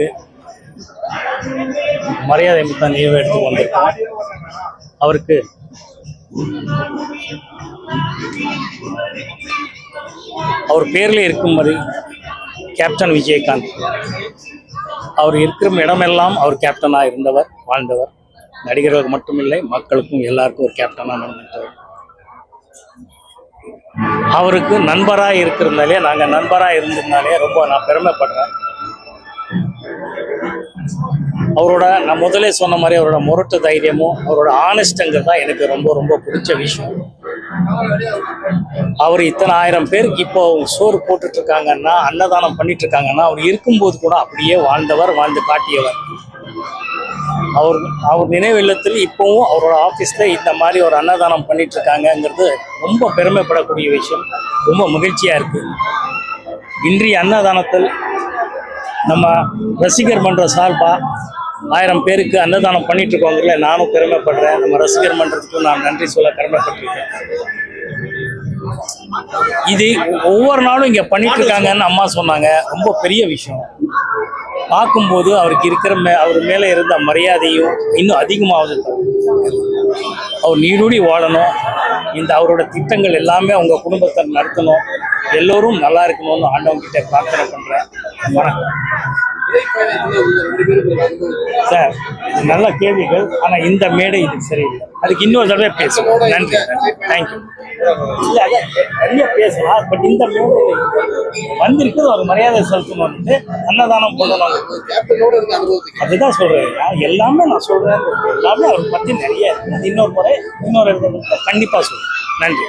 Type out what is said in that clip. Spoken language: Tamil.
அவருக்கு மரியாதை மிக்க நினைவு எடுத்து வந்திருக்கோம் அவருக்கு அவர் பேரில் இருக்கும்படி கேப்டன் விஜயகாந்த். அவர் இருக்கிற இடமெல்லாம் அவர் கேப்டனாக இருந்தவர் வாழ்ந்தவர். நடிகர்களுக்கு மட்டுமில்லை மக்களுக்கும் எல்லாருக்கும் ஒரு கேப்டனாக நடந்துட்டவர் அவருக்கு நண்பராக இருக்கிறதுனாலே நாங்கள் நண்பராக இருந்ததுனாலே ரொம்ப நான் பெருமைப்படுறேன். அவரோட நான் முதலே சொன்ன மாதிரி அவரோட முரட்டு தைரியமும் அவரோட ஆனஸ்டங்கிறது தான் எனக்கு ரொம்ப ரொம்ப பிடிச்ச விஷயம். அவர் இத்தனை ஆயிரம் பேருக்கு இப்போ சோறு போட்டுட்டு இருக்காங்கன்னா அன்னதானம் பண்ணிட்டு இருக்காங்கன்னா அவர் இருக்கும்போது கூட அப்படியே வாழ்ந்தவர் வாழ்ந்து காட்டியவர். அவர் அவர் நினைவு இல்லத்தில் இப்போவும் அவரோட ஆஃபீஸில் இந்த மாதிரி ஒரு அன்னதானம் பண்ணிட்டு இருக்காங்கங்கிறது ரொம்ப பெருமைப்படக்கூடிய விஷயம். ரொம்ப மகிழ்ச்சியாக இருக்கு. இன்றைய அன்னதானத்தில் நம்ம ரசிகர் மன்ற சார்பா ஆயிரம் பேருக்கு அன்னதானம் பண்ணிட்டு இருக்கோங்கல நானும் பெருமைப்படுறேன். நம்ம ரசிகர் மன்றத்துக்கும் நான் நன்றி சொல்ல கடமைப்பட்டிருக்கேன். இது ஒவ்வொரு நாளும் இங்கே பண்ணிட்டு இருக்காங்கன்னு அம்மா சொன்னாங்க. ரொம்ப பெரிய விஷயம். பார்க்கும்போது அவருக்கு இருக்கிற மே அவர் மேலே இருந்த மரியாதையும் இன்னும் அதிகமாகுது அவர் நீடூடி வாழணும். இந்த அவரோட திட்டங்கள் எல்லாமே அவங்க குடும்பத்தை நடத்தணும். எல்லோரும் நல்லா இருக்கணும்னு ஆண்டவங்க கிட்ட பிரார்த்தனை பண்றேன். வணக்கம் சார் இது நல்ல கேள்விகள் ஆனால் இந்த மேடை இது சரியில்லை. அதுக்கு இன்னொரு தடவை பேசுவோம். நன்றி தேங்க்யூ இல்லை அதான் நிறைய பேசலாம் பட் இந்த மேடை வந்திருக்கிறது ஒரு மரியாதை செலுத்தணும்னு அன்னதானம் பண்ணணும் அதுதான் சொல்றேன். எல்லாமே நான் சொல்றேன். எல்லாமே அவரை பற்றி நிறைய இருக்கு. அது இன்னொரு முறை இன்னொரு கண்டிப்பாக கண்டிப்பா சொல்றேன். நன்றி.